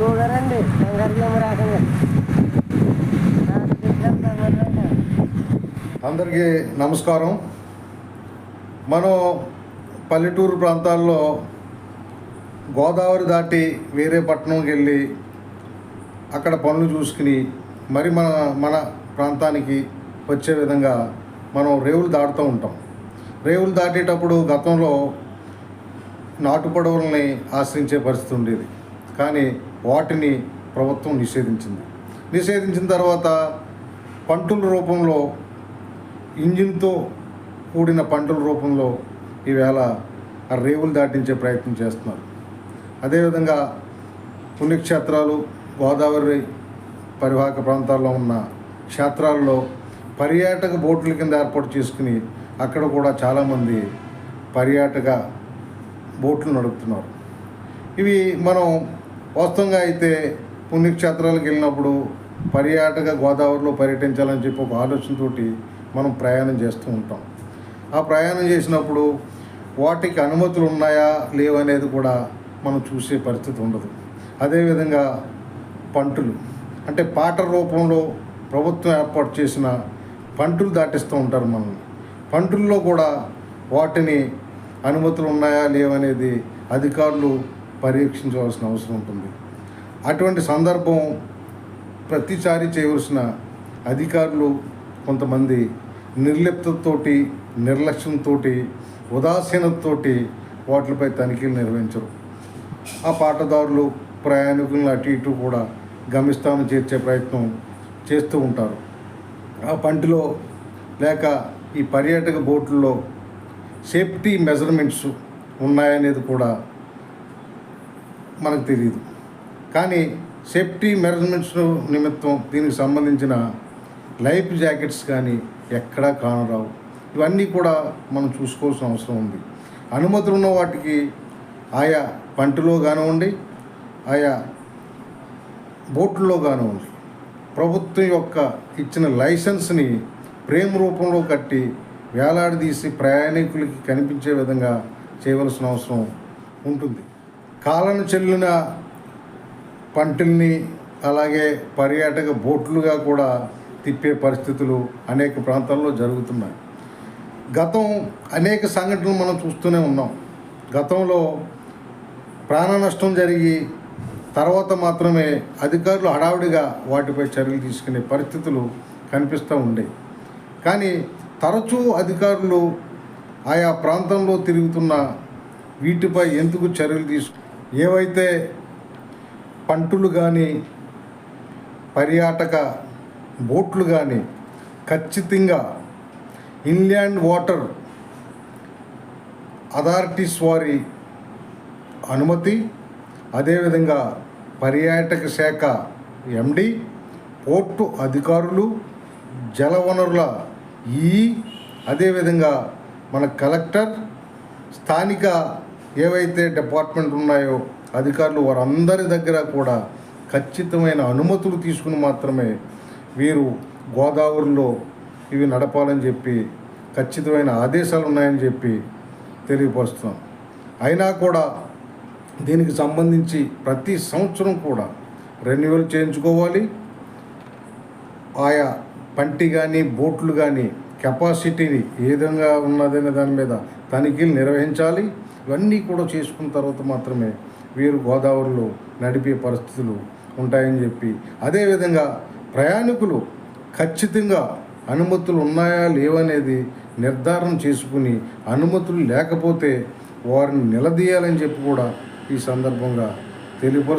గోగారండి. అందరికీ నమస్కారం. మనం పల్లెటూరు ప్రాంతాల్లో గోదావరి దాటి వేరే పట్టణంకి వెళ్ళి అక్కడ పనులు చూసుకుని మరి మన మన ప్రాంతానికి వచ్చే విధంగా మనం రేవులు దాటుతూ ఉంటాం. రేవులు దాటేటప్పుడు గతంలో నాటు పడవల్ని ఆశ్రయించే పరిస్థితి ఉండేది. కానీ వాటిని ప్రభుత్వం నిషేధించింది. నిషేధించిన తర్వాత పంటుల రూపంలో ఇంజిన్తో కూడిన పంటల రూపంలో ఈవేళ ఆ రేవులు దాటించే ప్రయత్నం చేస్తున్నారు. అదేవిధంగా పుణ్యక్షేత్రాలు గోదావరి పరివాహక ప్రాంతాల్లో ఉన్న క్షేత్రాల్లో పర్యాటక బోట్ల కింద ఏర్పాటు చేసుకుని అక్కడ కూడా చాలామంది పర్యాటక బోట్లు నడుపుతున్నారు. ఇవి మనం వాస్తవంగా అయితే పుణ్యక్షేత్రాలకు వెళ్ళినప్పుడు పర్యాటక గోదావరిలో పర్యటించాలని చెప్పి ఒక ఆలోచనతోటి మనం ప్రయాణం చేస్తూ ఉంటాం. ఆ ప్రయాణం చేసినప్పుడు వాటికి అనుమతులు ఉన్నాయా లేవనేది కూడా మనం చూసే పరిస్థితి ఉండదు. అదేవిధంగా పంటులు అంటే పాట రూపంలో ప్రభుత్వం ఏర్పాటు చేసిన పంటులు దాటిస్తూ ఉంటారు మనల్ని. పంటుల్లో కూడా వాటిని అనుమతులు ఉన్నాయా లేవనేది అధికారులు పరీక్షించవలసిన అవసరం ఉంటుంది. అటువంటి సందర్భం ప్రతిసారి చేయవలసిన అధికారులు కొంతమంది నిర్లిప్తతోటి నిర్లక్ష్యంతో ఉదాసీనతతోటి వాటిపై తనిఖీలు నిర్వహించరు. ఆ పాటదారులు ప్రయాణికులను అటు ఇటు కూడా గమ్యస్థానం చేర్చే ప్రయత్నం చేస్తూ ఉంటారు. ఆ పంటిలో లేక ఈ పర్యాటక బోట్లలో సేఫ్టీ మెజర్మెంట్స్ ఉన్నాయనేది కూడా మనకు తెలియదు కానీ సేఫ్టీ మెజర్మెంట్స్ నిమిత్తం దీనికి సంబంధించిన లైఫ్ జాకెట్స్ కానీ ఎక్కడా కానరావు. ఇవన్నీ కూడా మనం చూసుకోవాల్సిన అవసరం ఉంది. అనుమతులు ఉన్న వాటికి ఆయా పంటలో కానివ్వండి ఆయా బోట్లలో కానివ్వండి ప్రభుత్వం యొక్క ఇచ్చిన లైసెన్స్ని ప్రేమ రూపంలో కట్టి వేలాడదీసి ప్రయాణికులకి కనిపించే విధంగా చేయవలసిన అవసరం ఉంటుంది. కాలను చెల్లిన పంటల్ని అలాగే పర్యాటక బోట్లుగా కూడా తిప్పే పరిస్థితులు అనేక ప్రాంతాల్లో జరుగుతున్నాయి. గతం అనేక సంఘటనలు మనం చూస్తూనే ఉన్నాం. గతంలో ప్రాణ నష్టం జరిగి తర్వాత మాత్రమే అధికారులు హడావుడిగా వాటిపై చర్యలు తీసుకునే పరిస్థితులు కనిపిస్తూ ఉండేవి కానీ తరచూ అధికారులు ఆయా ప్రాంతంలో తిరుగుతున్న వీటిపై ఎందుకు చర్యలు తీసుకు ఏవైతే పంటులు కానీ పర్యాటక బోట్లు కానీ ఖచ్చితంగా ఇన్ల్యాండ్ వాటర్ అథారిటీస్ వారి అనుమతి అదేవిధంగా పర్యాటక శాఖ ఎండి పోర్టు అధికారులు జలవనరుల ఈ అదేవిధంగా మన కలెక్టర్ స్థానిక ఏవైతే డిపార్ట్మెంట్ ఉన్నాయో అధికారులు వారందరి దగ్గర కూడా ఖచ్చితమైన అనుమతులు తీసుకుని మాత్రమే వీరు గోదావరిలో ఇవి నడపాలని చెప్పి ఖచ్చితమైన ఆదేశాలు ఉన్నాయని చెప్పి తెలియపరుస్తున్నాం. అయినా కూడా దీనికి సంబంధించి ప్రతి సంవత్సరం కూడా రెన్యువల్ చేయించుకోవాలి. ఆయా పంటి కానీ బోట్లు కానీ కెపాసిటీని ఏ విధంగా ఉన్నదనే దాని మీద తనిఖీలు నిర్వహించాలి. ఇవన్నీ కూడా చేసుకున్న తర్వాత మాత్రమే వీరు గోదావరిలో నడిపే పరిస్థితులు ఉంటాయని చెప్పి అదేవిధంగా ప్రయాణికులు ఖచ్చితంగా అనుమతులు ఉన్నాయా లేవనేది నిర్ధారణ చేసుకుని అనుమతులు లేకపోతే వారిని నిలదీయాలని చెప్పి కూడా ఈ సందర్భంగా తెలియపరుస్తారు